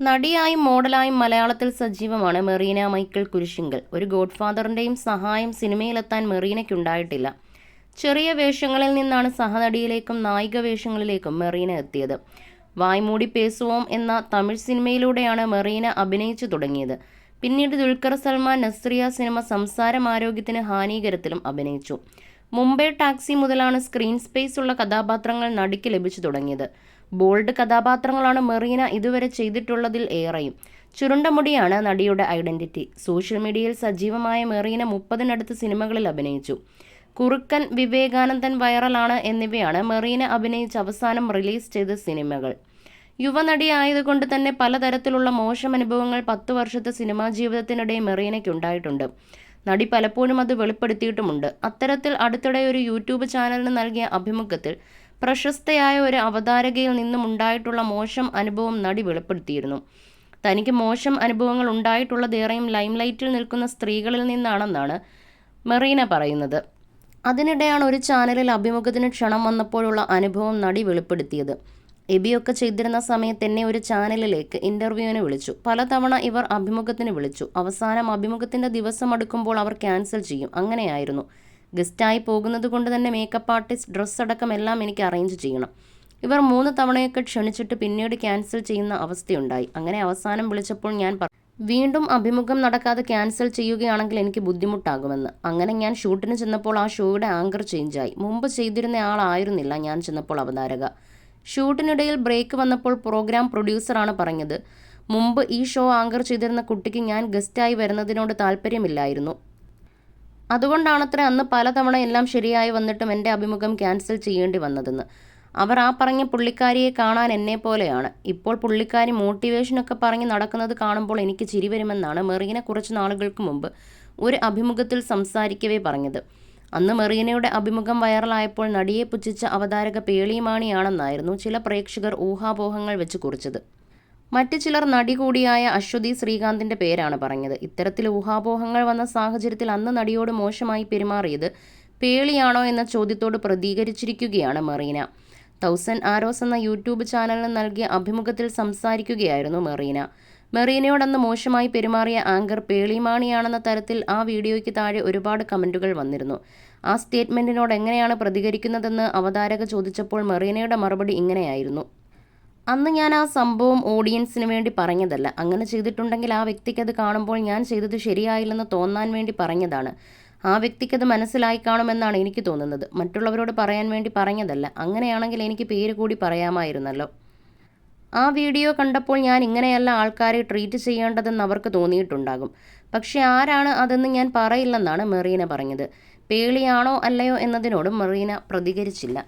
നടിയായും മോഡലായും മലയാളത്തിൽ സജീവമാണ് മെറീന മൈക്കിൾ കുരിശിങ്കൽ. ഒരു ഗോഡ്ഫാദറിന്റെയും സഹായം സിനിമയിലെത്താൻ മെറീനയ്ക്കുണ്ടായിട്ടില്ല. ചെറിയ വേഷങ്ങളിൽ നിന്നാണ് സഹനടിയിലേക്കും നായിക വേഷങ്ങളിലേക്കും മെറീന എത്തിയത്. വായ്മൂടി പേസുവോം എന്ന തമിഴ് സിനിമയിലൂടെയാണ് മെറീന അഭിനയിച്ചു തുടങ്ങിയത്. പിന്നീട് ദുൽഖർ സൽമാൻ നസ്രിയ സിനിമ സംസാരം ആരോഗ്യത്തിന് ഹാനികരത്തിലും അഭിനയിച്ചു. മുംബൈ ടാക്സി മുതലാണ് സ്ക്രീൻ സ്പേസ് ഉള്ള കഥാപാത്രങ്ങൾ നടിക്ക് ലഭിച്ചു തുടങ്ങിയത്. ബോൾഡ് കഥാപാത്രങ്ങളാണ് മെറീന ഇതുവരെ ചെയ്തിട്ടുള്ളതിൽ ഏറെയും. ചുരുണ്ട മുടിയാണ് നടിയുടെ ഐഡന്റിറ്റി. സോഷ്യൽ മീഡിയയിൽ സജീവമായ മെറീന മുപ്പതിനടുത്ത് സിനിമകളിൽ അഭിനയിച്ചു. കുറുക്കൻ വിവേകാനന്ദൻ വൈറലാണ് എന്നിവയാണ് മെറീന അഭിനയിച്ച് അവസാനം റിലീസ് ചെയ്ത സിനിമകൾ. യുവനടി ആയതുകൊണ്ട് തന്നെ പലതരത്തിലുള്ള മോശം അനുഭവങ്ങൾ പത്തു വർഷത്തെ സിനിമാ ജീവിതത്തിനിടെ മെറീനയ്ക്കുണ്ടായിട്ടുണ്ട്. നടി പലപ്പോഴും അത് വെളിപ്പെടുത്തിയിട്ടുമുണ്ട്. അത്തരത്തിൽ അടുത്തിടെ ഒരു യൂട്യൂബ് ചാനലിന് നൽകിയ അഭിമുഖത്തിൽ പ്രശസ്തയായ ഒരു അവതാരകയിൽ നിന്നും ഉണ്ടായിട്ടുള്ള മോശം അനുഭവം നടി വെളിപ്പെടുത്തിയിരുന്നു. തനിക്ക് മോശം അനുഭവങ്ങൾ ഉണ്ടായിട്ടുള്ളതേറെയും ലൈംലൈറ്റിൽ നിൽക്കുന്ന സ്ത്രീകളിൽ നിന്നാണെന്നാണ് മെറീന പറയുന്നത്. അതിനിടെയാണ് ഒരു ചാനലിൽ അഭിമുഖത്തിന് ക്ഷണം വന്നപ്പോഴുള്ള അനുഭവം നടി വെളിപ്പെടുത്തിയത്. എബിയൊക്കെ ചെയ്തിരുന്ന സമയത്ത് എന്നെ ഒരു ചാനലിലേക്ക് ഇന്റർവ്യൂവിന് വിളിച്ചു. പലതവണ ഇവർ അഭിമുഖത്തിന് വിളിച്ചു. അവസാനം അഭിമുഖത്തിന്റെ ദിവസം അടുക്കുമ്പോൾ അവർ ക്യാൻസൽ ചെയ്യും. അങ്ങനെയായിരുന്നു. ഗസ്റ്റായി പോകുന്നത് കൊണ്ട് തന്നെ മേക്കപ്പ് ആർട്ടിസ്റ്റ് ഡ്രസ്സ് അടക്കം എല്ലാം എനിക്ക് അറേഞ്ച് ചെയ്യണം. ഇവർ മൂന്ന് തവണയൊക്കെ ക്ഷണിച്ചിട്ട് പിന്നീട് ക്യാൻസൽ ചെയ്യുന്ന അവസ്ഥയുണ്ടായി. അങ്ങനെ അവസാനം വിളിച്ചപ്പോൾ ഞാൻ വീണ്ടും അഭിമുഖം നടക്കാതെ ക്യാൻസൽ ചെയ്യുകയാണെങ്കിൽ എനിക്ക് ബുദ്ധിമുട്ടാകുമെന്ന്. അങ്ങനെ ഞാൻ ഷൂട്ടിന് ചെന്നപ്പോൾ ആ ഷോയുടെ ആങ്കർ ചേഞ്ചായി മുമ്പ് ചെയ്തിരുന്ന ആളായിരുന്നില്ല ഞാൻ ചെന്നപ്പോൾ അവതാരക. ഷൂട്ടിനിടയിൽ ബ്രേക്ക് വന്നപ്പോൾ പ്രോഗ്രാം പ്രൊഡ്യൂസറാണ് പറഞ്ഞത്. മുമ്പ് ഈ ഷോ ആങ്കർ ചെയ്തിരുന്ന കുട്ടിക്ക് ഞാൻ ഗസ്റ്റായി വരുന്നതിനോട് താല്പര്യമില്ലായിരുന്നു. അതുകൊണ്ടാണത്ര അന്ന് പലതവണ എല്ലാം ശരിയായി വന്നിട്ടും എന്റെ അഭിമുഖം ക്യാൻസൽ ചെയ്യേണ്ടി വന്നതെന്ന്. അവർ ആ പറഞ്ഞ പുള്ളിക്കാരിയെ കാണാൻ എന്നെ പോലെയാണ്. ഇപ്പോൾ പുള്ളിക്കാരി മോട്ടിവേഷനൊക്കെ പറഞ്ഞ് നടക്കുന്നത് കാണുമ്പോൾ എനിക്ക് ചിരി വരുമെന്നാണ് മെറീന കുറച്ച് നാളുകൾക്ക് മുമ്പ് ഒരു അഭിമുഖത്തിൽ സംസാരിക്കവേ പറഞ്ഞത്. അന്ന് മെറീനയുടെ അഭിമുഖം വൈറലായപ്പോൾ നടിയെ പുച്ഛിച്ച അവതാരക പേളിമാണിയാണെന്നായിരുന്നു ചില പ്രേക്ഷകർ ഊഹാപോഹങ്ങൾ വെച്ച് കുറിച്ചത്. മറ്റു ചിലർ നടി കൂടിയായ അശ്വതി ശ്രീകാന്തിന്റെ പേരാണ് പറഞ്ഞത്. ഇത്തരത്തിൽ ഊഹാപോഹങ്ങൾ വന്ന സാഹചര്യത്തിൽ അന്ന് നടിയോട് മോശമായി പെരുമാറിയത് പേളിയാണോ എന്ന ചോദ്യത്തോട് പ്രതികരിച്ചിരിക്കുകയാണ് മെറീന. തൗസൻഡ് ആരോസ് എന്ന യൂട്യൂബ് ചാനലിന് നൽകിയ അഭിമുഖത്തിൽ സംസാരിക്കുകയായിരുന്നു മെറീന. മെറീനയോടന്ന് മോശമായി പെരുമാറിയ ആങ്കർ പേളിമാണിയാണെന്ന തരത്തിൽ ആ വീഡിയോയ്ക്ക് താഴെ ഒരുപാട് കമന്റുകൾ വന്നിരുന്നു. ആ സ്റ്റേറ്റ്മെന്റിനോട് എങ്ങനെയാണ് പ്രതികരിക്കുന്നതെന്ന് അവതാരക ചോദിച്ചപ്പോൾ മെറീനയുടെ മറുപടി ഇങ്ങനെയായിരുന്നു. അന്ന് ഞാൻ ആ സംഭവം ഓഡിയൻസിന് വേണ്ടി പറഞ്ഞതല്ല. അങ്ങനെ ചെയ്തിട്ടുണ്ടെങ്കിൽ ആ വ്യക്തിക്ക് അത് കാണുമ്പോൾ ഞാൻ ചെയ്തത് ശരിയായില്ലെന്ന് തോന്നാൻ വേണ്ടി പറഞ്ഞതാണ്. ആ വ്യക്തിക്ക് വ്യക്തിക്കത് മനസ്സിലായി കാണുമെന്നാണ് എനിക്ക് തോന്നുന്നത്. മറ്റുള്ളവരോട് പറയാൻ വേണ്ടി പറഞ്ഞതല്ല. അങ്ങനെയാണെങ്കിൽ എനിക്ക് പേര് കൂടി പറയാമായിരുന്നല്ലോ. ആ വീഡിയോ കണ്ടപ്പോൾ ഞാൻ ഇങ്ങനെയല്ല ആൾക്കാരെ ട്രീറ്റ് ചെയ്യേണ്ടതെന്ന് അവർക്ക് തോന്നിയിട്ടുണ്ടാകും. പക്ഷെ ആരാണ് അതെന്ന് ഞാൻ പറയില്ലെന്നാണ് മെറീന പറഞ്ഞത്. പേളിയാണോ അല്ലയോ എന്നതിനോടും മെറീന പ്രതികരിച്ചില്ല.